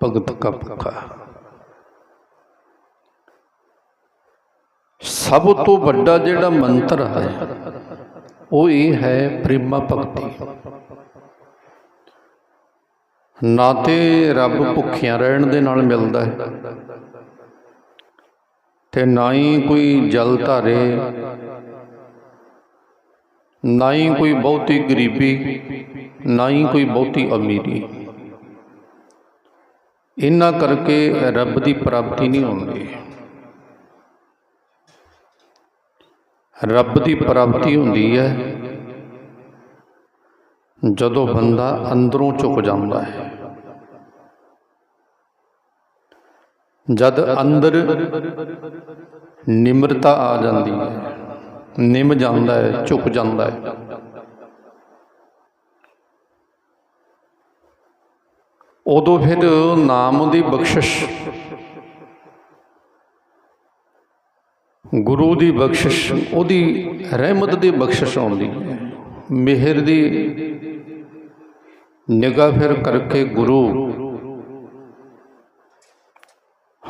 ਭਗਤ ਕਾ ਭੁੱਖਾ। ਸਭ ਤੋਂ ਵੱਡਾ ਜਿਹੜਾ ਮੰਤਰ ਹੈ, ਉਹ ਇਹ ਹੈ ਪ੍ਰੇਮਾ ਭਗਤੀ। ਨਾ ਤੇ ਰੱਬ ਭੁੱਖਿਆਂ ਰਹਿਣ ਦੇ ਨਾਲ ਮਿਲਦਾ ਹੈ, ਤੇ ਨਾ ਹੀ ਕੋਈ ਜਲ ਧਾਰੇ, ਨਾ ਹੀ ਕੋਈ ਬਹੁਤੀ ਗਰੀਬੀ, ਨਾ ਹੀ ਕੋਈ ਬਹੁਤੀ ਅਮੀਰੀ। ਇਹਨਾਂ ਕਰਕੇ ਰੱਬ ਦੀ ਪ੍ਰਾਪਤੀ ਨਹੀਂ ਹੁੰਦੀ। ਰੱਬ ਦੀ ਪ੍ਰਾਪਤੀ ਹੁੰਦੀ ਹੈ ਜਦੋਂ ਬੰਦਾ ਅੰਦਰੋਂ ਝੁਕ ਜਾਂਦਾ ਹੈ। ਜਦ ਅੰਦਰ ਨਿਮਰਤਾ ਆ ਜਾਂਦੀ ਹੈ, ਨਿਮ ਜਾਂਦਾ ਹੈ, ਝੁਕ ਜਾਂਦਾ ਹੈ। ਉਦੋਂ ਫਿਰ ਨਾਮ ਦੀ ਬਖਸ਼ਿਸ਼। ਗੁਰੂ ਦੀ ਬਖਸ਼ਿਸ਼, ਉਹਦੀ ਰਹਿਮਤ ਦੀ ਬਖਸ਼ਿਸ਼ ਆਉਂਦੀ। ਹੈ ਮਿਹਰ ਦੀ ਨਿਗਾਹ ਫਿਰ ਕਰਕੇ ਗੁਰੂ।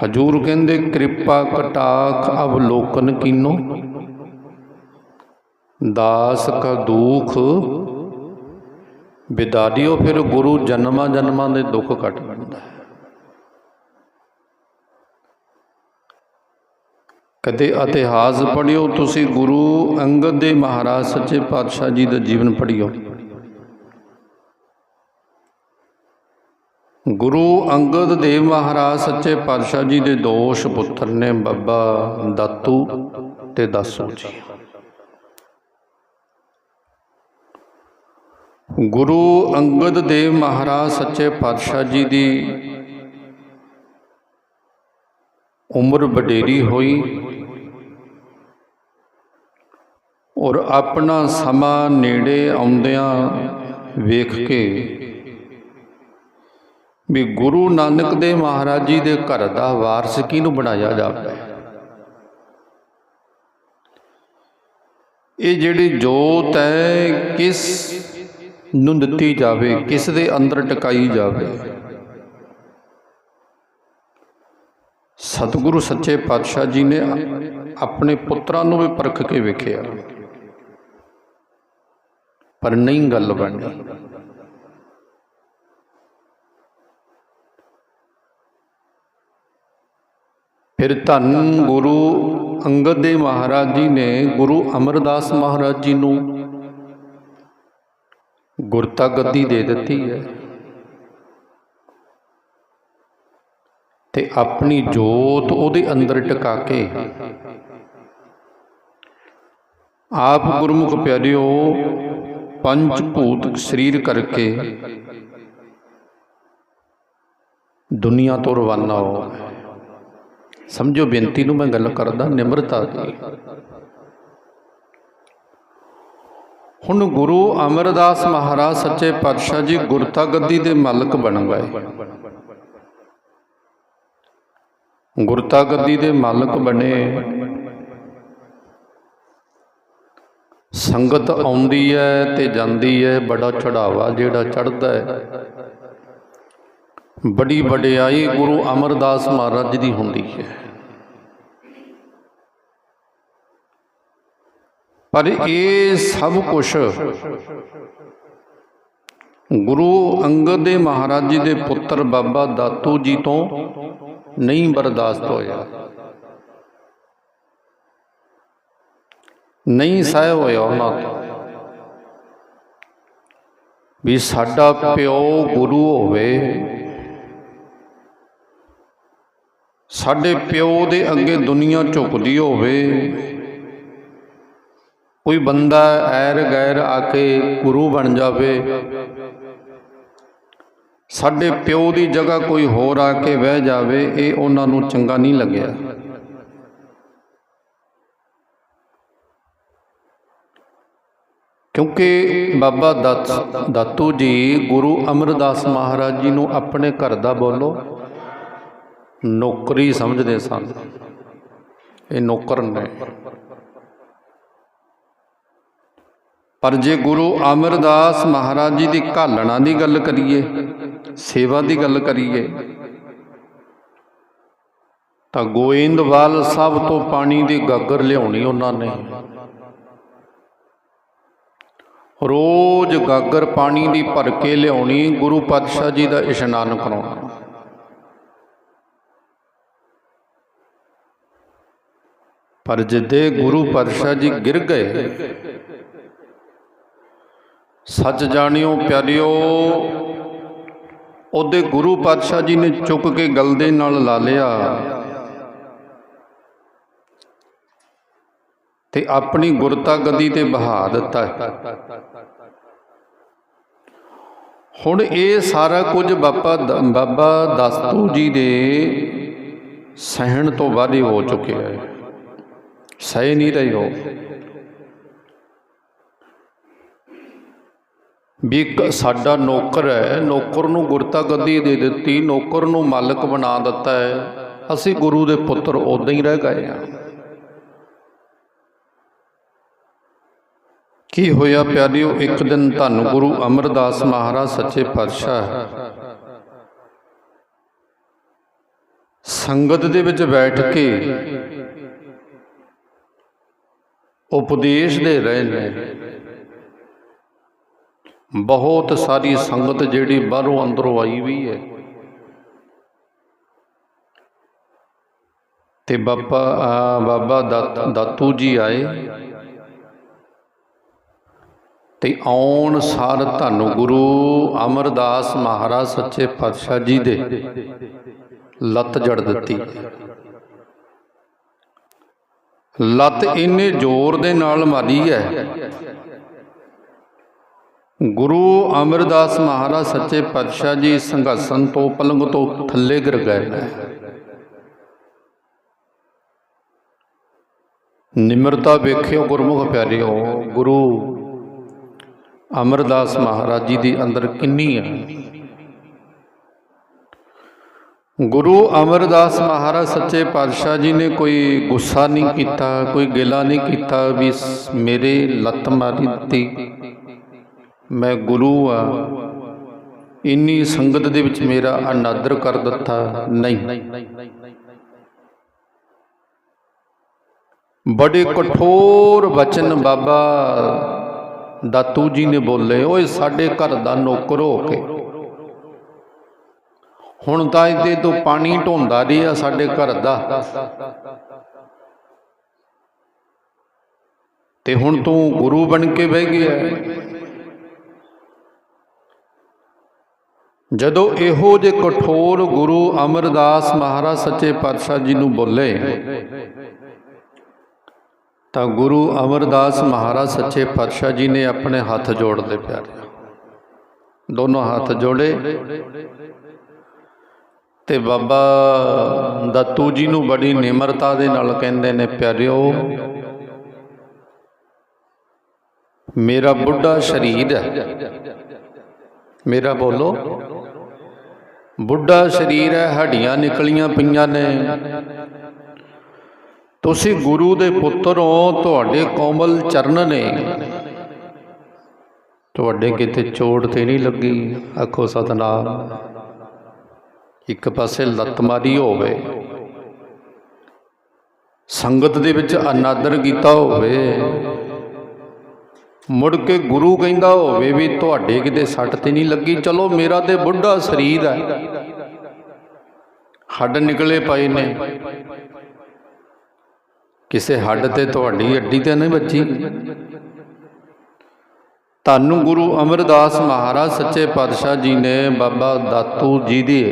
ਹਜੂਰ ਕਹਿੰਦੇ, ਕਿਰਪਾ ਕਟਾਖ ਅਵਲੋਕਨ ਕੀਨੋ। ਦਾਸ ਕਾ ਦੁਖ ਵਿਦਾਰਿਓ ਫਿਰ ਗੁਰੂ ਜਨਮਾਂ ਜਨਮਾਂ ਦੇ ਦੁੱਖ ਕੱਟ ਦਿੰਦਾ ਹੈ। ਕਦੇ ਇਤਿਹਾਸ ਪੜ੍ਹਿਓ, ਤੁਸੀਂ ਗੁਰੂ ਅੰਗਦ ਦੇ ਮਹਾਰਾਜ, ਸੱਚੇ ਪਾਤਸ਼ਾਹ ਜੀ ਦਾ ਜੀਵਨ ਪੜ੍ਹਿਓ। ਗੁਰੂ ਅੰਗਦ ਦੇਵ ਮਹਾਰਾਜ, ਸੱਚੇ ਪਾਤਸ਼ਾਹ ਜੀ ਦੇ ਦੋਸ਼ ਪੁੱਤਰ ਨੇ ਬੱਬਾ ਦਾਤੂ ਤੇ ਦਾਸੂ ਜੀ। ਗੁਰੂ ਅੰਗਦ ਦੇਵ ਮਹਾਰਾਜ ਸੱਚੇ ਪਾਤਸ਼ਾਹ ਜੀ ਦੀ ਉਮਰ ਵਡੇਰੀ ਹੋਈ ਔਰ ਆਪਣਾ ਸਮਾਂ ਨੇੜੇ ਆਉਂਦਿਆਂ ਵੇਖ ਕੇ ਵੀ ਗੁਰੂ ਨਾਨਕ ਦੇਵ ਮਹਾਰਾਜ ਜੀ ਦੇ ਘਰ ਦਾ ਵਾਰਸ ਕਿਹਨੂੰ ਬਣਾਇਆ ਜਾਵੇ ਇਹ ਜਿਹੜੀ ਜੋਤ ਹੈ, ਕਿਸ ਨੂੰ ਦਿੱਤੀ ਜਾਵੇ, ਕਿਸ ਦੇ ਅੰਦਰ ਟਿਕਾਈ ਜਾਵੇ। ਸਤਿਗੁਰੂ ਸੱਚੇ ਪਾਤਸ਼ਾਹ ਜੀ ਨੇ ਆਪਣੇ ਪੁੱਤਰਾਂ ਨੂੰ ਵੀ ਪਰਖ ਕੇ ਵੇਖਿਆ। ਪਰ ਨਹੀਂ ਗੱਲ ਬਣੀ ਫਿਰ ਧੰਨ ਗੁਰੂ ਅੰਗਦ ਦੇਵ ਮਹਾਰਾਜ ਜੀ ਨੇ ਗੁਰੂ ਅਮਰਦਾਸ ਮਹਾਰਾਜ ਜੀ ਨੂੰ ਗੁਰਤਾ ਗੱਦੀ ਦੇ ਦਿੱਤੀ ਹੈ। ਤੇ ਆਪਣੀ ਜੋਤ ਉਹਦੇ ਅੰਦਰ ਟਿਕਾ ਕੇ ਆਪ ਗੁਰਮੁਖ ਪਿਆਰਿਓ ਪੰਜ ਭੂਤ ਸਰੀਰ ਕਰਕੇ ਦੁਨੀਆ ਤੋਂ ਰਵਾਨਾ ਹੋ। ਸਮਝੋ ਬੇਨਤੀ ਨੂੰ ਮੈਂ ਗੱਲ ਕਰਦਾ, ਨਿਮਰਤਾ ਦੀ। ਹੁਣ ਗੁਰੂ ਅਮਰਦਾਸ ਮਹਾਰਾਜ ਸੱਚੇ ਪਾਤਸ਼ਾਹ ਜੀ ਗੁਰਤਾ ਗੱਦੀ ਦੇ ਮਾਲਕ ਬਣ ਗਏ। ਗੁਰਤਾ ਗੱਦੀ ਦੇ ਮਾਲਕ ਬਣੇ। ਸੰਗਤ ਆਉਂਦੀ ਹੈ ਤੇ ਜਾਂਦੀ ਹੈ ਬੜਾ ਚੜਾਵਾ ਜਿਹੜਾ ਚੜਦਾ ਹੈ ਬੜੀ ਵਡਿਆਈ ਗੁਰੂ ਅਮਰਦਾਸ ਮਹਾਰਾਜ ਦੀ ਹੁੰਦੀ ਹੈ। ਪਰ ਇਹ ਸਭ ਕੁਝ ਗੁਰੂ ਅੰਗਦ ਦੇ ਮਹਾਰਾਜ ਜੀ ਦੇ ਪੁੱਤਰ ਬਾਬਾ ਦਾਤੂ ਜੀ ਤੋਂ ਨਹੀਂ ਬਰਦਾਸ਼ਤ ਹੋਇਆ। ਨਹੀਂ ਸਹਿ ਹੋਇਆ ਉਹਨਾਂ ਤੋਂ ਵੀ ਸਾਡਾ ਪਿਓ ਗੁਰੂ ਹੋਵੇ। ਸਾਡੇ ਪਿਓ ਦੇ ਅੱਗੇ ਦੁਨੀਆ ਝੁਕਦੀ ਹੋਵੇ। ਕੋਈ ਬੰਦਾ ਐਰ ਗੈਰ ਆ ਕੇ ਗੁਰੂ ਬਣ ਜਾਵੇ। ਸਾਡੇ ਪਿਓ ਦੀ ਜਗ੍ਹਾ ਕੋਈ ਹੋਰ ਆ ਕੇ ਬਹਿ ਜਾਵੇ, ਇਹ ਉਹਨਾਂ ਨੂੰ ਚੰਗਾ ਨਹੀਂ ਲੱਗਿਆ। ਕਿਉਂਕਿ ਬਾਬਾ ਦਾਤੂ ਜੀ ਗੁਰੂ ਅਮਰਦਾਸ ਮਹਾਰਾਜ ਜੀ ਨੂੰ ਆਪਣੇ ਘਰ ਦਾ ਬੋਲੋ, ਨੌਕਰੀ ਸਮਝਦੇ ਸਨ। ਇਹ ਨੌਕਰ ਨੇ। ਪਰ ਜੇ ਗੁਰੂ ਅਮਰਦਾਸ ਮਹਾਰਾਜ ਜੀ ਦੀ ਘਾਲਣਾ ਦੀ ਗੱਲ ਕਰੀਏ, ਸੇਵਾ ਦੀ ਗੱਲ ਕਰੀਏ, ਤਾਂ ਗੋਇੰਦਵਾਲ ਸਭ ਤੋਂ ਪਾਣੀ ਦੀ ਗਾਗਰ ਲਿਆਉਣੀ ਉਹਨਾਂ ਨੇ। ਰੋਜ਼ ਗਾਗਰ ਪਾਣੀ ਦੀ ਭਰ ਕੇ ਲਿਆਉਣੀ ਗੁਰੂ ਪਾਤਸ਼ਾਹ ਜੀ ਦਾ ਇਸ਼ਨਾਨ ਕਰਾਉਣਾ। ਪਰ ਜਿੱਦੇ ਗੁਰੂ ਪਾਤਸ਼ਾਹ ਜੀ ਗਿਰ ਗਏ ਸੱਚ ਜਾਣਿਓ, ਪਿਆਰਿਓ, ਉਹਦੇ ਗੁਰੂ ਪਾਤਸ਼ਾਹ ਜੀ ਨੇ ਚੁੱਕ ਕੇ ਗਲਦੇ ਨਾਲ ਲਾ ਲਿਆ। ਤੇ ਆਪਣੀ ਗੁਰਤਾ ਗਦੀ ਤੇ ਬਹਾ ਦਿੱਤਾ। ਹੁਣ ਇਹ ਸਾਰਾ ਕੁਝ ਬਾਬਾ ਬਾਬਾ ਦਸਤੂ ਜੀ ਦੇ ਸਹਿਣ ਤੋਂ ਬਾਅਦ ਹੋ ਚੁੱਕਿਆ ਹੈ। ਸਹਿ ਨਹੀਂ ਰਹੇ ਹੋ ਵੀ ਸਾਡਾ ਨੌਕਰ ਹੈ, ਨੌਕਰ ਨੂੰ ਗੁਰਤਾ ਗੱਦੀ ਦੇ ਦਿੱਤੀ, ਨੌਕਰ ਨੂੰ ਮਾਲਕ ਬਣਾ ਦਿੱਤਾ ਹੈ। ਅਸੀਂ ਗੁਰੂ ਦੇ ਪੁੱਤਰ ਉਦਾਂ ਹੀ ਰਹਿ ਗਏ ਹਾਂ। ਕੀ ਹੋਇਆ ਪਿਆਰਿਓ? ਇੱਕ ਦਿਨ ਧੰਨ ਗੁਰੂ ਅਮਰਦਾਸ ਮਹਾਰਾਜ ਸੱਚੇ ਪਾਤਸ਼ਾਹ। ਸੰਗਤ ਦੇ ਵਿੱਚ ਬੈਠ ਕੇ ਉਪਦੇਸ਼ ਦੇ ਰਹੇ ਨੇ। ਬਹੁਤ ਸਾਰੀ ਸੰਗਤ ਜਿਹੜੀ ਬਾਹਰੋਂ ਅੰਦਰੋਂ ਆਈ ਵੀ ਹੈ। ਤੇ ਬਾਬਾ ਬਾਬਾ ਦਾਤ- ਦਾਤੂ ਜੀ ਆਏ। ਤੇ ਆਉਣ ਸਾਰ ਧੰਨ ਗੁਰੂ ਅਮਰਦਾਸ ਮਹਾਰਾਜ ਸੱਚੇ ਪਾਤਸ਼ਾਹ ਜੀ ਦੇ ਲੱਤ ਜੜ ਦਿੱਤੀ। ਲੱਤ ਇੰਨੇ ਜ਼ੋਰ ਦੇ ਨਾਲ ਮਾਰੀ ਹੈ ਗੁਰੂ ਅਮਰਦਾਸ ਮਹਾਰਾਜ ਸੱਚੇ ਪਾਤਸ਼ਾਹ ਜੀ ਸੰਘਾਸਨ ਤੋਂ ਪਲੰਗ ਤੋਂ ਥੱਲੇ ਗਿਰ ਗਏ। ਨਿਮਰਤਾ ਵੇਖਿਓ ਗੁਰਮੁਖ ਪਿਆਰਿਓ, ਗੁਰੂ ਅਮਰਦਾਸ ਮਹਾਰਾਜ ਜੀ ਦੀ ਅੰਦਰ ਕਿੰਨੀ ਹੈ ਗੁਰੂ ਅਮਰਦਾਸ ਮਹਾਰਾਜ ਸੱਚੇ ਪਾਤਸ਼ਾਹ ਜੀ ਨੇ ਕੋਈ ਗੁੱਸਾ ਨਹੀਂ ਕੀਤਾ, ਕੋਈ ਗਿਲਾ ਨਹੀਂ ਕੀਤਾ ਵੀ ਮੇਰੇ ਲੱਤ ਮਾਰੀ ਦਿੱਤੀ ਮੈਂ ਗੁਰੂ ਆ। ਇੰਨੀ ਸੰਗਤ ਦੇ ਵਿੱਚ ਮੇਰਾ ਅਨਾਦਰ ਕਰ ਦਿੱਤਾ। ਨਹੀਂ। ਬੜੇ ਕਠੋਰ ਵਚਨ ਬਾਬਾ ਦਾਤੂ ਜੀ ਨੇ ਬੋਲੇ, ਓਏ ਸਾਡੇ ਘਰ ਦਾ ਨੌਕਰ ਹੋ ਕੇ। ਹੁਣ ਤਾਂ ਇਹਦੇ ਤੋਂ ਪਾਣੀ ਢੋਂਦਾ ਰਿਹਾ ਸਾਡੇ ਘਰ ਦਾ। ਤੇ ਹੁਣ ਤੂੰ ਗੁਰੂ ਬਣ ਕੇ ਬਹਿ ਗਿਆ। ਜਦੋਂ ਇਹੋ ਜੇ ਕਠੋਰ ਗੁਰੂ ਅਮਰਦਾਸ ਮਹਾਰਾਜ ਸੱਚੇ ਪਾਤਸ਼ਾਹ ਜੀ ਨੂੰ ਬੋਲੇ, ਤਾਂ ਗੁਰੂ ਅਮਰਦਾਸ ਮਹਾਰਾਜ ਸੱਚੇ ਪਾਤਸ਼ਾਹ ਜੀ ਨੇ ਆਪਣੇ ਹੱਥ ਜੋੜ ਲਏ ਪਿਆਰੇ। ਦੋਨੋਂ ਹੱਥ ਜੋੜੇ ਤੇ ਬਾਬਾ ਦਤੂ ਜੀ ਨੂੰ ਬੜੀ ਨਿਮਰਤਾ ਦੇ ਨਾਲ ਕਹਿੰਦੇ ਨੇ, ਪਿਆਰਿਓ, ਮੇਰਾ ਬੁੱਢਾ ਸਰੀਰ ਹੈ। ਮੇਰਾ ਬੋਲੋ ਬੁੱਢਾ ਸਰੀਰ ਹੈ, ਹੱਡੀਆਂ ਨਿਕਲੀਆਂ ਪਈਆਂ ਨੇ। ਤੁਸੀਂ ਗੁਰੂ ਦੇ ਪੁੱਤਰ ਹੋ, ਤੁਹਾਡੇ ਕੋਮਲ ਚਰਨ ਨੇ। ਤੁਹਾਡੇ ਕਿਤੇ ਚੋਟ ਤੇ ਨਹੀਂ ਲੱਗੀ। ਆਖੋ ਸਤਨਾਮ, ਇੱਕ ਪਾਸੇ ਲੱਤ ਮਾਰੀ ਹੋਵੇ, ਸੰਗਤ ਦੇ ਵਿੱਚ ਅਨਾਦਰ ਕੀਤਾ ਹੋਵੇ ਮੁੜ ਕੇ ਗੁਰੂ ਕਹਿੰਦਾ ਹੋਵੇ ਵੀ ਤੁਹਾਡੇ ਕਿਤੇ ਸੱਟ ਤੇ ਨਹੀਂ ਲੱਗੀ। ਚਲੋ, ਮੇਰਾ ਤੇ ਬੁੱਢਾ ਸਰੀਰ ਹੈ। ਹੱਡ ਨਿਕਲੇ ਪਏ ਨੇ। ਕਿਸੇ ਹੱਡ ਤੇ ਤੁਹਾਡੀ ਅੱਡੀ ਤੇ ਨਹੀਂ ਵੱਜੀ। ਤੁਹਾਨੂੰ ਗੁਰੂ ਅਮਰਦਾਸ ਮਹਾਰਾਜ, ਸੱਚੇ ਪਾਤਸ਼ਾਹ ਜੀ ਨੇ ਬਾਬਾ ਦਾਤੂ ਜੀ ਦੀ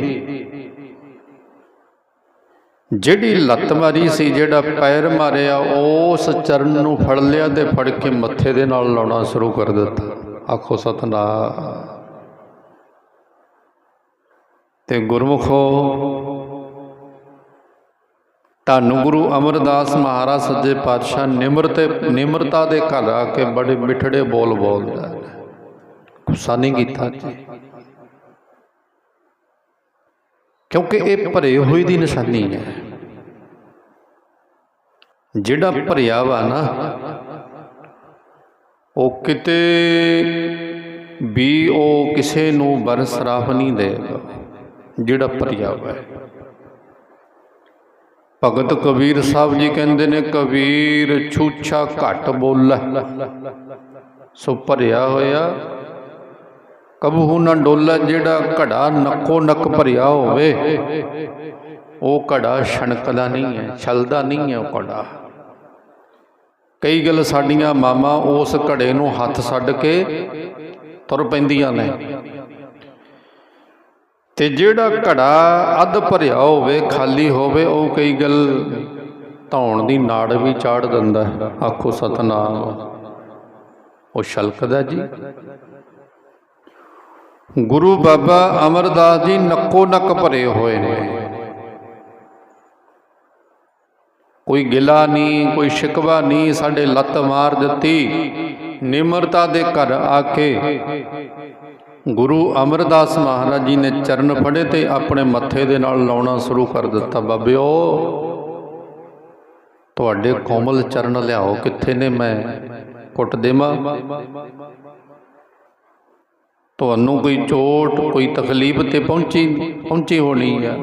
ਜਿਹੜੀ ਲੱਤ ਮਾਰੀ ਸੀ, ਜਿਹੜਾ ਪੈਰ ਮਾਰਿਆ, ਉਸ ਚਰਨ ਨੂੰ ਫੜ ਲਿਆ ਤੇ ਫੜ ਕੇ ਮੱਥੇ ਦੇ ਨਾਲ ਲਾਉਣਾ ਸ਼ੁਰੂ ਕਰ ਦਿੱਤਾ। ਆਖੋ ਸਤਨਾ ਤੇ ਗੁਰਮੁਖੋ ਤੁਹਾਨੂੰ ਗੁਰੂ ਅਮਰਦਾਸ ਮਹਾਰਾਜ ਸੱਜੇ ਪਾਤਸ਼ਾਹ, ਨਿਮਰਤੇ, ਨਿਮਰਤਾ ਦੇ ਘਰ ਆ ਕੇ ਬੜੇ ਮਿੱਠੜੇ ਬੋਲ ਬੋਲਦਾ ਹੈ। ਗੁੱਸਾ ਨਹੀਂ ਕੀਤਾ ਜੀ। ਕਿਉਂਕਿ ਇਹ ਭਰੇ ਹੋਏ ਦੀ ਨਿਸ਼ਾਨੀ ਹੈ। ਜਿਹੜਾ ਭਰਿਆ ਵਾ ਨਾ ਉਹ ਕਿਤੇ ਵੀ ਉਹ ਕਿਸੇ ਨੂੰ ਬਰਸਰਾਫ ਨਹੀਂ ਦੇਗਾ ਜਿਹੜਾ ਭਰਿਆ ਵਾ ਹੈ। ਭਗਤ ਕਬੀਰ ਸਾਹਿਬ ਜੀ ਕਹਿੰਦੇ ਨੇ ਕਬੀਰ ਛੂਛਾ ਘੱਟ ਬੋਲੇ। ਸੋ ਭਰਿਆ ਹੋਇਆ ਕਬਹੂ ਨਾ ਡੋਲਾ ਜਿਹੜਾ ਘੜਾ ਨੱਕੋ ਨੱਕ ਭਰਿਆ ਹੋਵੇ। ਉਹ ਘੜਾ ਛਣਕਦਾ ਨਹੀਂ ਹੈ, ਛਲਦਾ ਨਹੀਂ ਹੈ ਉਹ ਘੜਾ। ਕਈ ਗੱਲ ਸਾਡੀਆਂ ਮਾਮਾ ਉਸ ਘੜੇ ਨੂੰ ਹੱਥ ਛੱਡ ਕੇ ਤੁਰ ਪੈਂਦੀਆਂ ਨੇ। ਤੇ ਜਿਹੜਾ ਘੜਾ ਅੱਧ ਭਰਿਆ ਹੋਵੇ, ਖਾਲੀ ਹੋਵੇ, ਉਹ ਕਈ ਗੱਲ ਧੌਣ ਦੀ ਨਾੜ ਵੀ ਚਾੜ ਦਿੰਦਾ ਹੈ। ਆਖੋ ਸਤਨਾਮ, ਉਹ ਛਲਕਦਾ ਜੀ। ਗੁਰੂ ਬਾਬਾ ਅਮਰਦਾਸ ਜੀ ਨੱਕੋ ਨੱਕ ਭਰੇ ਹੋਏ ਨੇ। ਕੋਈ ਗਿਲਾ ਨਹੀਂ, ਕੋਈ ਸ਼ਿਕਵਾ ਨਹੀਂ ਸਾਡੇ ਲੱਤ ਮਾਰ ਦਿੱਤੀ। ਨਿਮਰਤਾ ਦੇ ਘਰ ਆ ਕੇ ਗੁਰੂ ਅਮਰਦਾਸ ਮਹਾਰਾਜ ਜੀ ਨੇ ਚਰਨ ਫੜੇ ਤੇ ਆਪਣੇ ਮੱਥੇ ਦੇ ਨਾਲ ਲਾਉਣਾ ਸ਼ੁਰੂ ਕਰ ਦਿੱਤਾ। ਬਾਬਿਓ, ਤੁਹਾਡੇ ਕੋਮਲ ਚਰਨ ਲਿਆਓ। ਕਿੱਥੇ ਨੇ ਮੈਂ? ਕੁੱਟ ਦੇਵਾਂ? ਤੁਹਾਨੂੰ ਕੋਈ ਚੋਟ, ਕੋਈ ਤਕਲੀਫ ਤੇ ਪਹੁੰਚੀ ਪਹੁੰਚੀ ਹੋਣੀ ਹੈ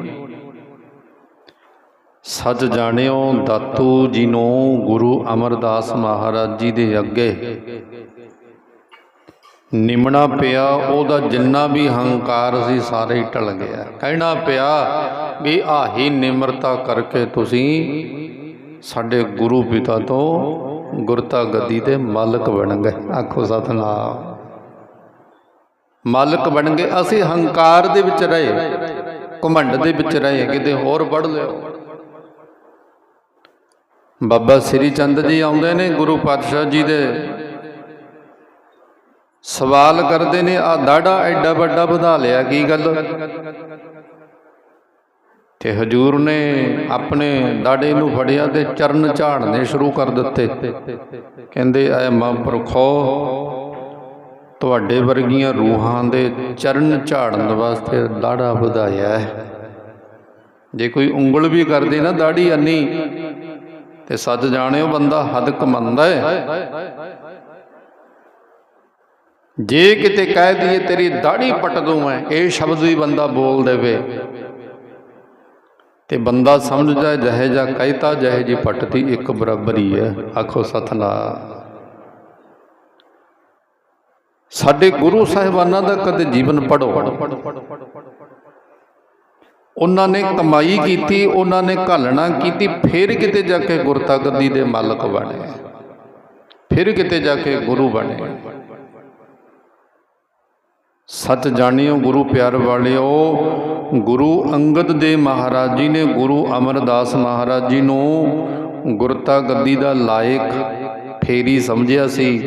ਸੱਚ ਜਾਣਿਓ, ਦਾਤੂ ਜੀ ਨੂੰ ਗੁਰੂ ਅਮਰਦਾਸ ਮਹਾਰਾਜ ਜੀ ਦੇ ਅੱਗੇ। ਨਿਮਣਾ ਪਿਆ, ਉਹਦਾ ਜਿੰਨਾ ਵੀ ਹੰਕਾਰ ਸੀ, ਸਾਰੇ ਹੀ ਟਲ ਗਿਆ। ਕਹਿਣਾ ਪਿਆ ਵੀ ਆਹੀ ਨਿਮਰਤਾ ਕਰਕੇ ਤੁਸੀਂ ਸਾਡੇ ਗੁਰੂ ਪਿਤਾ ਤੋਂ ਗੁਰਤਾ ਗੱਦੀ ਦੇ ਮਾਲਕ ਬਣ ਗਏ। ਆਖੋ ਸਤਨਾਮ। ਮਾਲਕ ਬਣ ਗਏ, ਅਸੀਂ ਹੰਕਾਰ ਦੇ ਵਿੱਚ ਰਹੇ, ਘਮੰਡ ਦੇ ਵਿੱਚ ਰਹੇ, ਕਿਤੇ ਹੋਰ ਵੜ ਲਿਓ। ਬਾਬਾ ਸ੍ਰੀ ਚੰਦ ਜੀ ਆਉਂਦੇ ਨੇ, ਗੁਰੂ ਪਾਤਸ਼ਾਹ ਜੀ ਦੇ ਸਵਾਲ ਕਰਦੇ ਨੇ ਆ ਦਾੜਾ ਐਡਾ ਵੱਡਾ ਵਧਾ ਲਿਆ, ਕੀ ਗੱਲ? ਤੇ ਹਜੂਰ ਨੇ ਆਪਣੇ ਦਾੜੇ ਨੂੰ ਫੜਿਆ ਤੇ ਚਰਨ ਝਾੜਨੇ ਸ਼ੁਰੂ ਕਰ ਦਿੱਤੇ। ਕਹਿੰਦੇ ਐ ਮਹਾਂਪੁਰਖੋ ਤੁਹਾਡੇ ਵਰਗੀਆਂ ਰੂਹਾਂ ਦੇ ਚਰਨ ਝਾੜਨ ਵਾਸਤੇ ਦਾੜਾ ਵਧਾਇਆ ਹੈ। ਜੇ ਕੋਈ ਉਂਗਲ ਵੀ ਕਰਦੇ ਨਾ ਦਾੜੀ ਅੰਨੀ, ਤੇ ਸੱਚ ਜਾਣਿਓ ਬੰਦਾ ਹੱਦ ਕਮੰਦਾ ਹੈ। ਜੇ ਕਿਤੇ ਕਹਿ ਦਈਏ ਤੇਰੀ ਦਾੜੀ ਪੱਟ ਦੂੰ ਮੈਂ, ਇਹ ਸ਼ਬਦ ਵੀ ਬੰਦਾ ਬੋਲ ਦੇਵੇ। ਤੇ ਬੰਦਾ ਸਮਝਦਾ ਜਹੇ ਜਾ ਕਹਿਤਾ, ਜਹੇ ਜੀ ਪੱਟਦੀ ਇੱਕ ਬਰਾਬਰੀ ਹੈ। ਆਖੋ ਸਤਨਾਮ। ਸਾਡੇ ਗੁਰੂ ਸਾਹਿਬਾਨਾਂ ਦਾ ਕਦੇ ਜੀਵਨ ਪੜੋ ਉਹਨਾਂ ਨੇ ਕਮਾਈ ਕੀਤੀ, ਉਹਨਾਂ ਨੇ ਘਾਲਣਾ ਕੀਤੀ, ਫਿਰ ਕਿਤੇ ਜਾ ਕੇ ਗੁਰਤਾ ਗੱਦੀ ਦੇ ਮਾਲਕ ਬਣੇ। ਫਿਰ ਕਿਤੇ ਜਾ ਕੇ ਗੁਰੂ ਬਣੇ। ਸੱਚ ਜਾਣਿਓ ਗੁਰੂ ਪਿਆਰ ਵਾਲਿਓ, ਗੁਰੂ ਅੰਗਦ ਦੇ ਮਹਾਰਾਜ ਜੀ ਨੇ ਗੁਰੂ ਅਮਰਦਾਸ ਮਹਾਰਾਜ ਜੀ ਨੂੰ ਗੁਰਤਾ ਗੱਦੀ ਦਾ ਲਾਇਕ ਫੇਰੀ ਸਮਝਿਆ ਸੀ,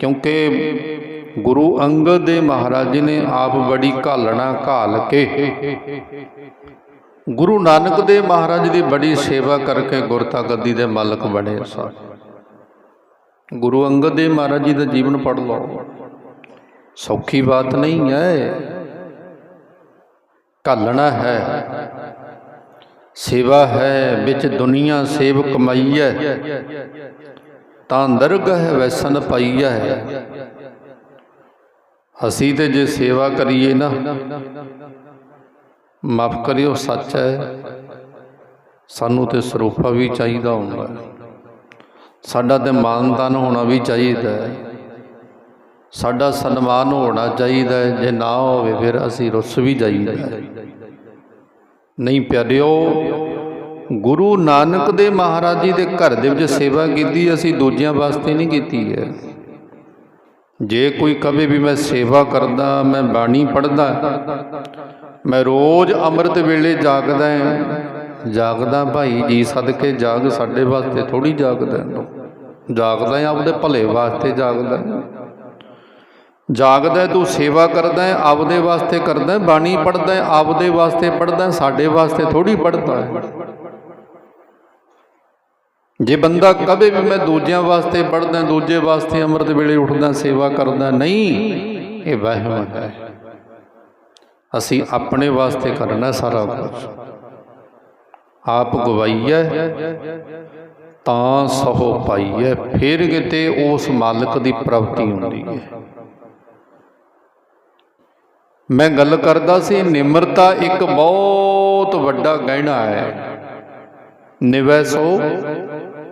ਕਿਉਂਕਿ ਗੁਰੂ ਅੰਗਦ ਦੇ ਮਹਾਰਾਜ ਜੀ ਨੇ ਆਪ ਬੜੀ ਘਾਲਣਾ ਘਾਲ ਕੇ ਗੁਰੂ ਨਾਨਕ ਦੇ ਮਹਾਰਾਜ ਦੀ ਬੜੀ ਸੇਵਾ ਕਰਕੇ ਗੁਰਤਾ ਗੱਦੀ ਦੇ ਮਾਲਕ ਬਣੇ ਸਨ ਗੁਰੂ ਅੰਗਦ ਦੇਵ ਮਹਾਰਾਜ ਜੀ ਦਾ ਜੀਵਨ ਪੜ੍ਹ ਲਓ। ਸੌਖੀ ਬਾਤ ਨਹੀਂ ਹੈ। ਘਾਲਣਾ ਹੈ। ਸੇਵਾ ਹੈ। ਵਿੱਚ ਦੁਨੀਆ ਸੇਵ ਕਮਾਈ ਹੈ। ਤਾਂ ਦਰਗਹ ਵੈਸਨ ਪਾਈ ਹੈ। ਅਸੀਂ ਤੇ ਜੇ ਸੇਵਾ ਕਰੀਏ ਨਾ, ਮਾਫ ਕਰਿਓ, ਸੱਚ ਹੈ। ਸਾਨੂੰ ਤੇ ਸਰੂਪਾ ਵੀ ਚਾਹੀਦਾ ਹੁੰਦਾ ਸਾਡਾ ਤੇ ਮਾਨਦਾਨ ਹੋਣਾ ਵੀ ਚਾਹੀਦਾ ਹੈ। ਸਾਡਾ ਸਨਮਾਨ ਹੋਣਾ ਚਾਹੀਦਾ ਹੈ। ਜੇ ਨਾ ਹੋਵੇ ਫਿਰ ਅਸੀਂ ਰੁੱਸ ਵੀ ਜਾਈਦਾ ਨਹੀਂ ਪਿਆਰਿਓ, ਗੁਰੂ ਨਾਨਕ ਦੇ ਮਹਾਰਾਜ ਜੀ ਦੇ ਘਰ ਦੇ ਵਿੱਚ ਸੇਵਾ ਕੀਤੀ, ਅਸੀਂ ਦੂਜਿਆਂ ਵਾਸਤੇ ਨਹੀਂ ਕੀਤੀ ਹੈ। ਜੇ ਕੋਈ ਕਵੇ ਵੀ ਮੈਂ ਸੇਵਾ ਕਰਦਾ, ਮੈਂ ਬਾਣੀ ਪੜਦਾ ਮੈਂ ਰੋਜ਼ ਅੰਮ੍ਰਿਤ ਵੇਲੇ ਜਾਗਦਾ ਜਾਗਦਾ ਭਾਈ ਜੀ, ਸਦਕੇ ਜਾਗ ਸਾਡੇ ਵਾਸਤੇ ਥੋੜੀ ਜਾਗਦਾ ਜਾਗਦਾ ਆਪਦੇ ਭਲੇ ਵਾਸਤੇ ਜਾਗਦਾ ਜਾਗਦਾ ਤੂੰ ਸੇਵਾ ਕਰਦਾ ਹੈ, ਆਪਦੇ ਵਾਸਤੇ ਕਰਦਾ ਬਾਣੀ ਪੜਦਾ ਹੈ, ਆਪਦੇ ਵਾਸਤੇ ਪੜਦਾ ਸਾਡੇ ਵਾਸਤੇ ਥੋੜੀ ਪੜਦਾ ਹੈ। ਜੇ ਬੰਦਾ ਕਦੇ ਵੀ ਮੈਂ ਦੂਜਿਆਂ ਵਾਸਤੇ ਪੜਦਾ ਦੂਜੇ ਵਾਸਤੇ ਅੰਮ੍ਰਿਤ ਵੇਲੇ ਉੱਠਦਾ, ਸੇਵਾ ਕਰਦਾ, ਨਹੀਂ, ਇਹ ਵਹਿਮ ਹੈ। ਅਸੀਂ ਆਪਣੇ ਵਾਸਤੇ ਕਰਨਾ ਸਾਰਾ ਕੁਝ ਆਪ ਗਵਾਈਐ, ਤਾਂ ਸਹੋ ਪਾਈਐ, ਫਿਰ ਕਿਤੇ ਉਸ ਮਾਲਕ ਦੀ ਪ੍ਰਾਪਤੀ ਹੁੰਦੀ ਹੈ। ਮੈਂ ਗੱਲ ਕਰਦਾ ਸੀ, ਨਿਮਰਤਾ ਇੱਕ ਬਹੁਤ ਵੱਡਾ ਗਹਿਣਾ ਹੈ। ਨਿਵੈ ਸੋ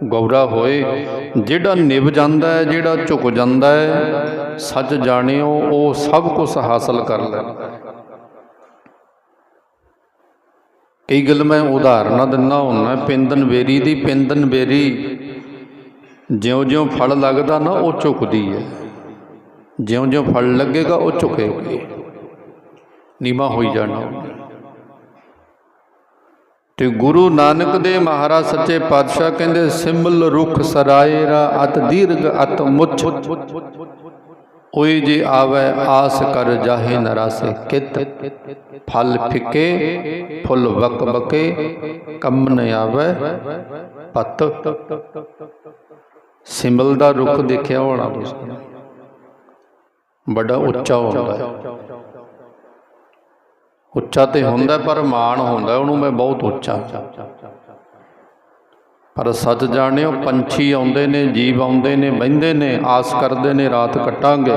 ਗੌਰਾ ਹੋਏ, ਜਿਹੜਾ ਨਿਵ ਜਾਂਦਾ ਹੈ, ਜਿਹੜਾ ਝੁਕ ਜਾਂਦਾ ਹੈ, ਸੱਚ ਜਾਣਿਓ, ਉਹ ਸਭ ਕੁਝ ਹਾਸਲ ਕਰ ਲੈਂਦਾ ਕਈ ਗੱਲ ਮੈਂ ਉਦਾਹਰਨਾਂ ਦਿੰਦਾ ਹੁੰਨਾ, ਪਿੰਦਨ ਬੇਰੀ ਦੀ ਪਿੰਦਨ ਬੇਰੀ, ਜਿਉਂ-ਜਿਉਂ ਫਲ ਲੱਗਦਾ ਨਾ, ਉਹ ਝੁਕਦੀ ਹੈ। ਜਿਉਂ-ਜਿਉਂ ਫਲ ਲੱਗੇਗਾ, ਉਹ ਝੁਕੇਗੀ। ਨੀਵਾ ਹੋਈ ਜਾਣਾ। ਤੇ ਗੁਰੂ ਨਾਨਕ ਦੇ ਮਹਾਰਾਜ ਸੱਚੇ ਪਾਤਸ਼ਾਹ ਕਹਿੰਦੇ, ਸਿਮਲ ਰੁਖ ਸਰਾਇਰਾ ਅਤ ਦੀਰਘ ਅਤ ਮੁੱਛ। ਓਏ ਜੇ ਆਵੇ ਆਸ ਕਰ ਜਾਹੇ ਨਰਾਸੇ, ਕਿਤ ਫਲ ਫਿੱਕੇ, ਫੁੱਲ ਵਕ ਬਕੇ, ਕੰਮ ਨ ਆਵੇ ਪਤ। ਸਿਮਲ ਦਾ ਰੁਖ ਦੇਖਿਆ ਹੋਣਾ ਤੁਸੀਂ ਬੜਾ ਉੱਚਾ ਹੁੰਦਾ ਹੈ। ਉੱਚਾ ਤੇ ਹੁੰਦਾ ਪਰ ਮਾਣ ਹੁੰਦਾ ਉਹਨੂੰ ਮੈਂ ਬਹੁਤ ਉੱਚਾ। ਪਰ ਸੱਚ ਜਾਣਿਓ ਪੰਛੀ ਆਉਂਦੇ ਨੇ ਜੀਵ ਆਉਂਦੇ ਨੇ ਬਹਿੰਦੇ ਨੇ ਆਸ ਕਰਦੇ ਨੇ ਰਾਤ ਕੱਟਾਂਗੇ।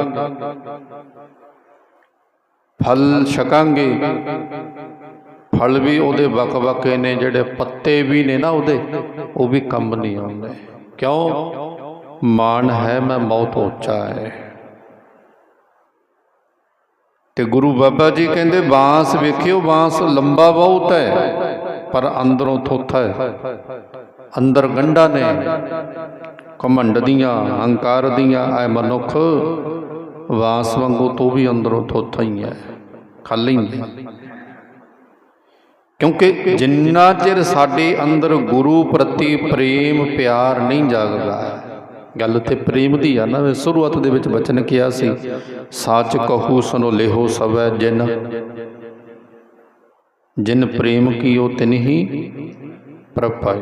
ਫਲ ਛਕਾਂਗੇ। ਫਲ ਵੀ ਉਹਦੇ ਵਕ-ਵਕੇ ਨੇ ਜਿਹੜੇ ਪੱਤੇ ਵੀ ਨੇ ਨਾ ਉਹਦੇ ਉਹ ਵੀ ਕੰਮ ਨਹੀਂ ਆਉਂਦੇ। ਕਿਉਂ? ਮਾਣ ਹੈ ਮੈਂ ਬਹੁਤ ਉੱਚਾ ਹੈ। ਤੇ ਗੁਰੂ ਬਾਬਾ ਜੀ ਕਹਿੰਦੇ, ਬਾਂਸ ਵੇਖਿਓ, ਬਾਂਸ ਲੰਬਾ ਬਹੁਤ ਹੈ, ਪਰ ਅੰਦਰੋਂ ਥੋਥਾ ਹੈ। ਅੰਦਰ ਗੰਢਾਂ ਨੇ, ਘਮੰਡ ਦੀਆਂ, ਹੰਕਾਰ ਦੀਆਂ, ਐ ਮਨੁੱਖ ਬਾਂਸ ਵਾਂਗੂ ਤੂੰ ਵੀ ਅੰਦਰੋਂ ਥੋਥਾ ਹੀ ਹੈ, ਖਾਲੀ ਹੈ ਕਿਉਂਕਿ ਜਿੰਨਾ ਚਿਰ ਸਾਡੇ ਅੰਦਰ ਗੁਰੂ ਪ੍ਰਤੀ ਪ੍ਰੇਮ, ਪਿਆਰ ਨਹੀਂ ਜਾਗਦਾ ਗੱਲ ਤੇ ਪ੍ਰੇਮ ਦੀ ਆ ਨਾ ਸ਼ੁਰੂਆਤ ਦੇ ਵਿੱਚ ਬਚਨ ਕਿਹਾ ਸੀ, ਸਾਚ ਕਹੂ ਸੁਨੋ ਲੇਹੋ ਸਵੈ ਜਿਨ। ਜਿਨ ਪ੍ਰੇਮ ਕੀਓ ਤਿਨਹੀ ਪ੍ਰਪਾਇ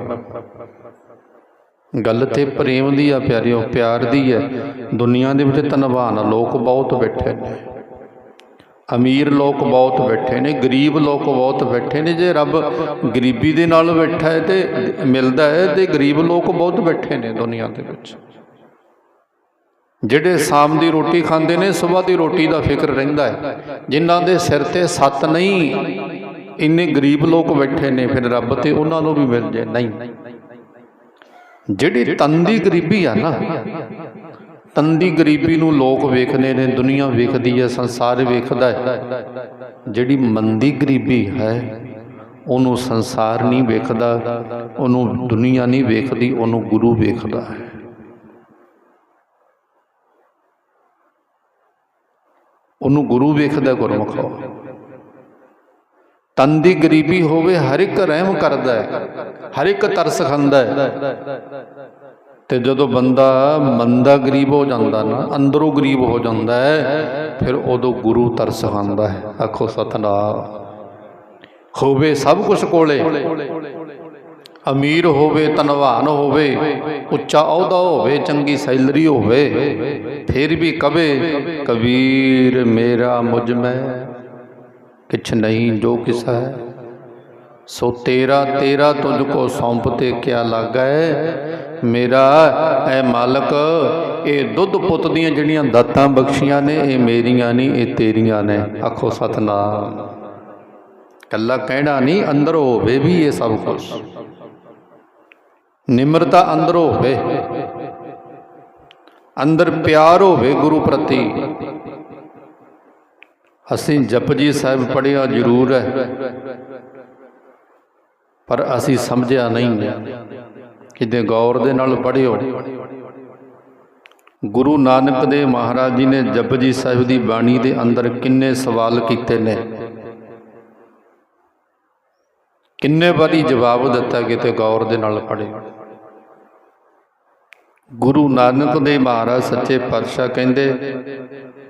ਗੱਲ ਤੇ ਪ੍ਰੇਮ ਦੀ ਆ ਪਿਆਰਿਓ, ਪਿਆਰ ਦੀ ਹੈ ਦੁਨੀਆ ਦੇ ਵਿੱਚ ਧਨਵਾਨ ਲੋਕ ਬਹੁਤ ਬੈਠੇ ਨੇ। ਅਮੀਰ ਲੋਕ ਬਹੁਤ ਬੈਠੇ ਨੇ, ਗਰੀਬ ਲੋਕ ਬਹੁਤ ਬੈਠੇ ਨੇ। ਜੇ ਰੱਬ ਗਰੀਬੀ ਦੇ ਨਾਲ ਬੈਠਾ ਹੈ ਤੇ ਮਿਲਦਾ ਹੈ ਤੇ ਗਰੀਬ ਲੋਕ ਬਹੁਤ ਬੈਠੇ ਨੇ ਦੁਨੀਆ ਦੇ ਵਿੱਚ। ਜਿਹੜੇ ਸ਼ਾਮ ਦੀ ਰੋਟੀ ਖਾਂਦੇ ਨੇ ਸਵੇਰ ਦੀ ਰੋਟੀ ਦਾ ਫਿਕਰ ਰਹਿੰਦਾ ਹੈ। ਜਿਨ੍ਹਾਂ ਦੇ ਸਿਰ ਤੇ ਸੱਤ ਨਹੀਂ ਇੰਨੇ ਗਰੀਬ ਲੋਕ ਬੈਠੇ ਨੇ ਫਿਰ ਰੱਬ ਤੇ ਉਹਨਾਂ ਨੂੰ ਵੀ ਮਿਲ ਜੇ ਨਹੀਂ। ਜਿਹੜੀ ਤਨ ਦੀ ਗਰੀਬੀ ਆ ਨਾ ਤਨ ਦੀ ਗਰੀਬੀ ਨੂੰ ਲੋਕ ਵੇਖਦੇ ਨੇ ਦੁਨੀਆ ਵੇਖਦੀ ਹੈ ਸੰਸਾਰ ਵੇਖਦਾ ਹੈ। ਜਿਹੜੀ ਮੰਦੀ ਗਰੀਬੀ ਹੈ ਉਹਨੂੰ ਸੰਸਾਰ ਨਹੀਂ ਵੇਖਦਾ ਉਹਨੂੰ ਦੁਨੀਆ ਨਹੀਂ ਵੇਖਦੀ ਉਹਨੂੰ ਗੁਰੂ ਵੇਖਦਾ ਹੈ। ਉਹਨੂੰ ਗੁਰੂ ਵੇਖਦਾ ਗੁਰਮੁਖੋ ਤਨ ਦੀ ਗਰੀਬੀ ਹੋਵੇ, ਹਰ ਇੱਕ ਰਹਿਮ ਕਰਦਾ ਹੈ, ਹਰ ਇੱਕ ਤਰਸ ਖਾਂਦਾ ਹੈ। ਤੇ ਜਦੋਂ ਬੰਦਾ ਮੰਦਾ ਗਰੀਬ ਹੋ ਜਾਂਦਾ ਨਾ, ਅੰਦਰੋਂ ਗਰੀਬ ਹੋ ਜਾਂਦਾ ਹੈ, ਫਿਰ ਉਦੋਂ ਗੁਰੂ ਤਰਸ ਖਾਂਦਾ ਹੈ। ਆਖੋ ਸਤਨਾਮ। ਹੋਵੇ ਸਭ ਕੁਝ ਕੋਲੇ। ਅਮੀਰ ਹੋਵੇ, ਧਨਵਾਨ ਹੋਵੇ, ਉੱਚਾ ਅਹੁਦਾ ਹੋਵੇ, ਚੰਗੀ ਸੈਲਰੀ ਹੋਵੇ, ਫਿਰ ਵੀ ਕਵੇ, ਕਬੀਰ ਮੇਰਾ ਮੁਝ ਮੈਂ, ਕਿਛ ਨਹੀਂ ਜੋ ਕਿਸ। ਹੈ ਸੋ ਤੇਰਾ ਤੇਰਾ ਤੁਝ ਕੋ ਸੌਂਪ ਤੇ ਕਿਆ ਲਾਗਾ? ਹੈ ਮੇਰਾ, ਐ ਮਾਲਕ, ਇਹ ਦੁੱਧ ਪੁੱਤ ਦੀਆਂ ਜਿਹੜੀਆਂ ਦਾਤਾਂ ਬਖਸ਼ੀਆਂ ਨੇ, ਇਹ ਮੇਰੀਆਂ ਨਹੀਂ ਇਹ ਤੇਰੀਆਂ ਨੇ। ਆਖੋ ਸਤਨਾਮ। ਕੱਲਾ ਕਹਿਣਾ ਨਹੀਂ ਅੰਦਰ ਹੋਵੇ ਵੀ ਇਹ ਸਭ ਕੁਝ ਨਿਮਰਤਾ ਅੰਦਰ ਹੋਵੇ, ਅੰਦਰ ਪਿਆਰ ਹੋਵੇ ਗੁਰੂ ਪ੍ਰਤੀ। ਅਸੀਂ ਜਪਜੀ ਸਾਹਿਬ ਪੜਿਆ ਜ਼ਰੂਰ ਹੈ, ਪਰ ਅਸੀਂ ਸਮਝਿਆ ਨਹੀਂ ਕਿਤੇ ਗੌਰ ਦੇ ਨਾਲ ਪੜਿਓ ਗੁਰੂ ਨਾਨਕ ਦੇ ਮਹਾਰਾਜ ਜੀ ਨੇ ਜਪਜੀ ਸਾਹਿਬ ਦੀ ਬਾਣੀ ਦੇ ਅੰਦਰ ਕਿੰਨੇ ਸਵਾਲ ਕੀਤੇ ਨੇ। ਕਿੰਨੇ ਵਾਰੀ ਜਵਾਬ ਦਿੱਤਾ ਕਿਤੇ ਗੌਰ ਦੇ ਨਾਲ ਪੜਿਓ ਗੁਰੂ ਨਾਨਕ ਦੇ ਮਹਾਰਾਜ ਸੱਚੇ ਪਾਤਸ਼ਾਹ ਕਹਿੰਦੇ,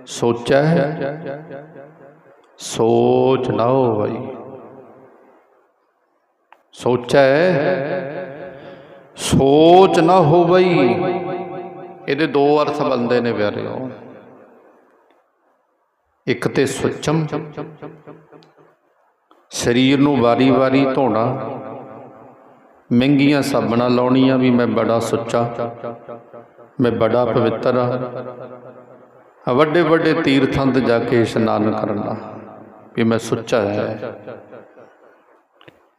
ਸੋਚਿਆ ਹੈ? ਸੋਚ ਨਾ ਹੋ ਹੋਈ ਸੋਚਿਆ ਹੈ? ਸੋਚ ਨਾ ਹੋ ਹੋਵਈ ਇਹਦੇ ਦੋ ਅਰਥ ਬੰਦੇ ਨੇ ਪਿਆਰਿਓ। ਇੱਕ ਤੇ ਸੁਚਮ ਸਰੀਰ ਨੂੰ ਵਾਰੀ-ਵਾਰੀ ਧੋਣਾ। ਮਹਿੰਗੀਆਂ ਸਾਬਣਾਂ ਲਾਉਣੀਆਂ ਵੀ ਮੈਂ ਬੜਾ ਸੁੱਚਾ। ਮੈਂ ਬੜਾ ਪਵਿੱਤਰ ਆ। ਵੱਡੇ ਵੱਡੇ ਤੀਰਥਾਂ ਤੇ ਜਾ ਕੇ ਇਸ਼ਨਾਨ ਕਰਨਾ ਵੀ ਮੈਂ ਸੁੱਚਾ ਹੈ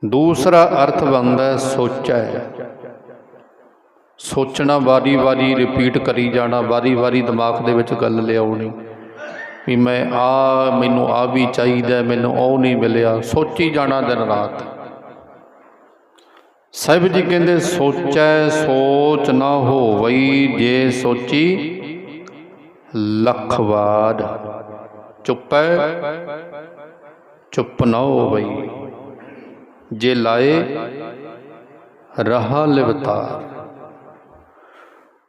ਦੂਸਰਾ ਅਰਥ ਬਣਦਾ ਹੈ ਸੋਚੈ ਸੋਚਣਾ ਵਾਰੀ-ਵਾਰੀ ਰਿਪੀਟ ਕਰੀ ਜਾਣਾ ਵਾਰੀ-ਵਾਰੀ ਦਿਮਾਗ ਦੇ ਵਿੱਚ ਗੱਲ ਲਿਆਉਣੀ। ਵੀ ਮੈਂ ਆ, ਮੈਨੂੰ ਆ ਵੀ ਚਾਹੀਦਾ, ਮੈਨੂੰ ਉਹ ਨਹੀਂ ਮਿਲਿਆ। ਸੋਚੀ ਜਾਣਾ ਦਿਨ ਰਾਤ। ਸਾਹਿਬ ਜੀ ਕਹਿੰਦੇ, ਸੋਚੈ, ਸੋਚ ਨਾ ਹੋਵਈ, ਜੇ ਸੋਚੀ, ਲੱਖ ਵਾਰ। ਚੁੱਪੈ, ਚੁੱਪ ਨਾ ਹੋਵਈ। ਜੇ ਲਾਏ, ਰਹਾ ਲਿਵਤਾਰ।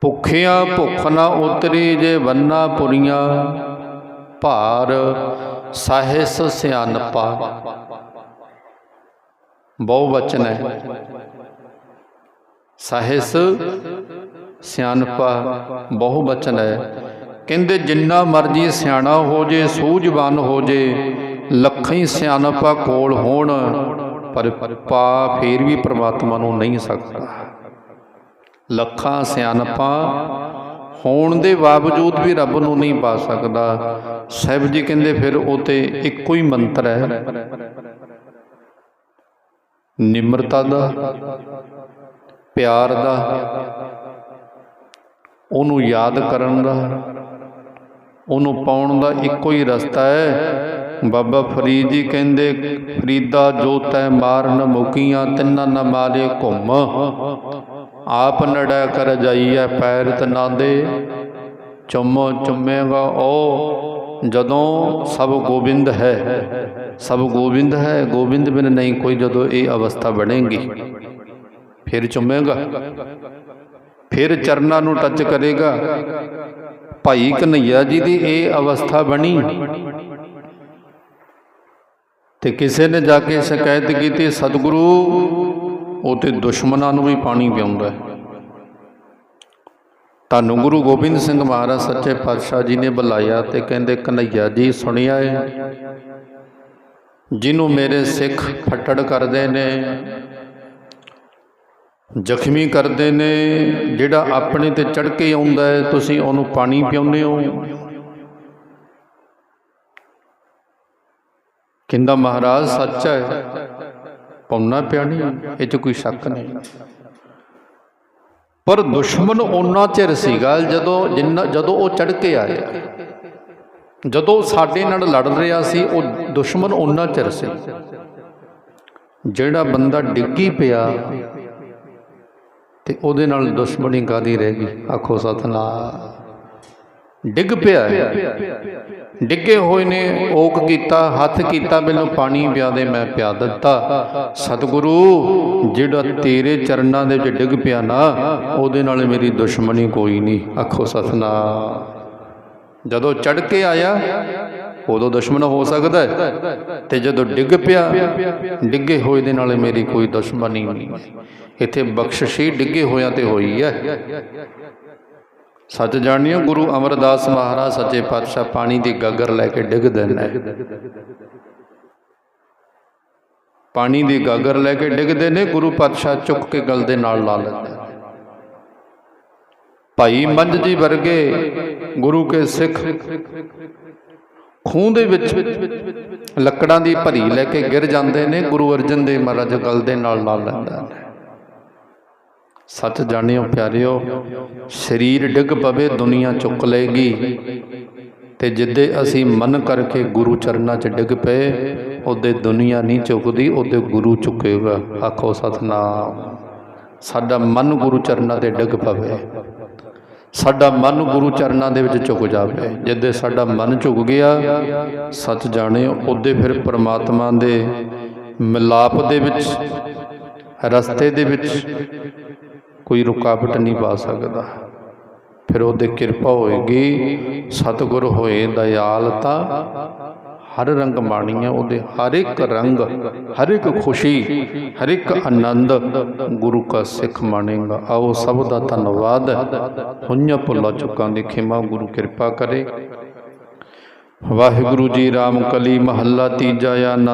ਭੁੱਖਿਆਂ ਭੁੱਖ ਨਾ ਉਤਰੀ, ਜੇ ਬੰਨਾ ਪੁਰੀਆਂ ਭਾਰ, ਸਾਹਿਸ ਸਿਆਨਪਾ ਬਹੁ ਵਚਨ ਹੈ। ਸਾਹਿਸ ਸਿਆਨਪਾ ਬਹੁ ਬਚਨ ਹੈ। ਕਹਿੰਦੇ, ਜਿੰਨਾ ਮਰਜ਼ੀ ਸਿਆਣਾ ਹੋ ਜੇ, ਸੂਝਵਾਨ ਹੋ ਜੇ, ਲੱਖਾਂ ਹੀ ਸਿਆਣਪਾ ਕੋਲ ਹੋਣ, ਪਰ ਪਾ ਫੇਰ ਵੀ ਪ੍ਰਮਾਤਮਾ ਨੂੰ ਨਹੀਂ ਸਕਦਾ। ਲੱਖਾਂ ਸਿਆਣਪਾ ਹੋਣ ਦੇ ਬਾਵਜੂਦ ਵੀ ਰੱਬ ਨੂੰ ਨਹੀਂ ਪਾ ਸਕਦਾ। ਸਾਹਿਬ ਜੀ ਕਹਿੰਦੇ ਫਿਰ ਉਹ ਤੇ ਇੱਕੋ ਹੀ ਮੰਤਰ ਹੈ। ਨਿਮਰਤਾ ਦਾ, ਪਿਆਰ ਦਾ, ਉਹਨੂੰ ਯਾਦ ਕਰਨ ਦਾ, ਉਹਨੂੰ ਪਾਉਣ ਦਾ ਇੱਕੋ ਹੀ ਰਸਤਾ ਹੈ। ਬਾਬਾ ਫਰੀਦ ਜੀ ਕਹਿੰਦੇ, ਫਰੀਦਾ ਜੋ ਤੈ ਮਾਰਨ ਮੁਕੀਆਂ, ਤਿੰਨਾਂ ਨਾ ਮਾਰੇ ਘੁੰਮ। ਆਪ ਨੜਾ ਕਰ ਜਾਈਐ ਪੈਰ ਤਨਾ ਦੇ ਚੁੰਮੇਗਾ ਉਹ ਜਦੋਂ ਸਭ ਗੋਬਿੰਦ ਹੈ। ਸਭ ਗੋਬਿੰਦ ਹੈ, ਗੋਬਿੰਦ ਬਿਨ ਨਹੀਂ ਕੋਈ ਜਦੋਂ ਇਹ ਅਵਸਥਾ ਬਣੇਗੀ। ਫਿਰ ਚੁੰਮੇਗਾ, ਫਿਰ ਚਰਨਾਂ ਨੂੰ ਟੱਚ ਕਰੇਗਾ। ਭਾਈ ਕਨਈਆ ਜੀ ਦੀ ਇਹ ਅਵਸਥਾ ਬਣੀ। ਤੇ ਕਿਸੇ ਨੇ ਜਾ ਕੇ ਸ਼ਿਕਾਇਤ ਕੀਤੀ, ਸਤਿਗੁਰੂ ਉਹ ਤੇ ਦੁਸ਼ਮਣਾਂ ਨੂੰ ਵੀ ਪਾਣੀ ਪਿਆਉਂਦਾ ਹੈ। ਤੁਹਾਨੂੰ ਗੁਰੂ ਗੋਬਿੰਦ ਸਿੰਘ ਮਹਾਰਾਜ ਸੱਚੇ ਪਾਤਸ਼ਾਹ ਜੀ ਨੇ ਬੁਲਾਇਆ ਤੇ ਕਹਿੰਦੇ ਕਨਈਆ ਜੀ, ਸੁਣਿਆ ਹੈ ਜਿਹਨੂੰ ਮੇਰੇ ਸਿੱਖ ਫੱਟੜ ਕਰਦੇ ਨੇ, ਜ਼ਖਮੀ ਕਰਦੇ ਨੇ, ਜਿਹੜਾ ਆਪਣੇ ਤੇ ਚੜ ਕੇ ਆਉਂਦਾ ਹੈ ਤੁਸੀਂ ਉਹਨੂੰ ਪਾਣੀ ਪਿਆਉਂਦੇ ਹੋ? ਕਹਿੰਦਾ, ਮਹਾਰਾਜ, ਸੱਚ ਹੈ। ਪੌਣਾ ਪਿਆਣੀ ਇਹ 'ਚ ਕੋਈ ਸ਼ੱਕ ਨਹੀਂ। ਪਰ ਦੁਸ਼ਮਣ ਉਹਨਾਂ ਚਿਰ ਸੀਗਾ ਜਦੋਂ ਜਿੰਨਾ, ਜਦੋਂ ਉਹ ਚੜ ਕੇ ਆਇਆ। ਜਦੋਂ ਸਾਡੇ ਨਾਲ ਲੜ ਰਿਹਾ ਸੀ, ਉਹ ਦੁਸ਼ਮਣ ਉਹਨਾਂ ਚਿਰ ਸੀ। ਜਿਹੜਾ ਬੰਦਾ ਡਿੱਗੀ ਪਿਆ ਤੇ ਉਹਦੇ ਨਾਲ ਦੁਸ਼ਮਣੀ ਕਾਦੀ ਰਹਿ ਗਈ? ਆਖੋ ਸਤਨਾਮ। ਡਿੱਗ ਪਿਆ ਡਿੱਗੇ ਹੋਏ ਨੇ, ਓਕ ਕੀਤਾ, ਹੱਥ ਕੀਤਾ, ਮੈਨੂੰ ਪਾਣੀ ਪਿਆ ਦੇ, ਮੈਂ ਪਿਆ ਦਿੱਤਾ। ਸਤਿਗੁਰੂ, ਜਿਹੜਾ ਤੇਰੇ ਚਰਨਾਂ ਦੇ ਵਿੱਚ ਡਿੱਗ ਪਿਆ ਨਾ, ਉਹਦੇ ਨਾਲ ਮੇਰੀ ਦੁਸ਼ਮਣੀ ਕੋਈ ਨਹੀਂ। ਆਖੋ ਸਤਨਾਮ। ਜਦੋਂ ਚੜ ਕੇ ਆਇਆ, ਉਦੋਂ ਦੁਸ਼ਮਣ ਹੋ ਸਕਦਾ ਹੈ। ਤੇ ਜਦੋਂ ਡਿੱਗ ਪਿਆ, ਡਿੱਗੇ ਹੋਏ ਦੇ ਨਾਲ ਮੇਰੀ ਕੋਈ ਦੁਸ਼ਮਣੀ ਨਹੀਂ। ਇੱਥੇ ਹੀ ਡਿੱਗੇ ਹੋਇਆਂ ਤੇ ਹੋਈ ਹੈ। ਸੱਚ ਜਾਣਿਓ, ਗੁਰੂ ਅਮਰਦਾਸ ਮਹਾਰਾਜ ਸੱਚੇ ਪਾਤਸ਼ਾਹ ਪਾਣੀ ਦੀ ਗਾਗਰ ਲੈ ਕੇ ਡਿੱਗਦੇ ਨੇ ਪਾਣੀ ਦੀ ਗਾਗਰ ਲੈ ਕੇ ਡਿੱਗਦੇ ਨੇ, ਗੁਰੂ ਪਾਤਸ਼ਾਹ ਚੁੱਕ ਕੇ ਗਲ ਦੇ ਨਾਲ ਲਾ ਲੈਂਦੇ ਨੇ। ਭਾਈ ਮੰਝ ਜੀ ਵਰਗੇ ਗੁਰੂ ਕੇ ਸਿੱਖ ਖੂਹ ਦੇ ਵਿੱਚ ਲੱਕੜਾਂ ਦੀ ਭਰੀ ਲੈ ਕੇ ਗਿਰ ਜਾਂਦੇ ਨੇ, ਗੁਰੂ ਅਰਜਨ ਦੇਵ ਮਹਾਰਾਜ ਗਲ ਦੇ ਨਾਲ ਲਾ ਲੈਂਦੇ ਨੇ ਸੱਚ ਜਾਣਿਓ ਪਿਆਰਿਓ, ਸਰੀਰ ਡਿੱਗ ਪਵੇ, ਦੁਨੀਆ ਚੁੱਕ ਲਏਗੀ। ਤੇ ਜਿੱਦੇ ਅਸੀਂ ਮਨ ਕਰਕੇ ਗੁਰੂ ਚਰਨਾਂ 'ਚ ਡਿੱਗ ਪਏ, ਉਹਦੇ ਦੁਨੀਆ ਨਹੀਂ ਚੁੱਕਦੀ ਉਹਦੇ ਗੁਰੂ ਚੁੱਕੇਗਾ ਆਖੋ ਸਤਨਾਮ। ਸਾਡਾ ਮਨ ਗੁਰੂ ਚਰਨਾਂ ਤੇ ਡਿੱਗ ਪਵੇ। ਸਾਡਾ ਮਨ ਗੁਰੂ ਚਰਨਾਂ ਦੇ ਵਿੱਚ ਝੁਕ ਜਾਵੇ। ਜਿੱਦੇ ਸਾਡਾ ਮਨ ਝੁਕ ਗਿਆ, ਸੱਚ ਜਾਣੇ ਉਹਦੇ ਫਿਰ ਪ੍ਰਮਾਤਮਾ ਦੇ ਮਿਲਾਪ ਦੇ ਵਿੱਚ, ਰਸਤੇ ਦੇ ਵਿੱਚ ਕੋਈ ਰੁਕਾਵਟ ਨਹੀਂ ਪਾ ਸਕਦਾ। ਫਿਰ ਉਹਦੇ ਕਿਰਪਾ ਹੋਏਗੀ, ਸਤਿਗੁਰ ਹੋਏ ਦਇਆਲ ਤਾਂ ਹਰ ਰੰਗ ਮਾਣੀਆਂ ਉਹਦੇ ਹਰ ਇੱਕ ਰੰਗ, ਹਰ ਇੱਕ ਖੁਸ਼ੀ, ਹਰ ਇੱਕ ਆਨੰਦ ਗੁਰੂ ਕਾ ਸਿੱਖ ਮਾਣੇਗਾ। ਆਓ ਸਭ ਦਾ ਧੰਨਵਾਦ। ਹੁਈਆਂ ਭੁੱਲਾ ਚੁੱਕਾਂ ਦੀ ਖਿਮਾ, ਗੁਰੂ ਕਿਰਪਾ ਕਰੇ। ਵਾਹਿਗੁਰੂ ਜੀ, ਰਾਮ ਕਲੀ ਮਹੱਲਾ ਤੀਜਾ ਆਨੰਦ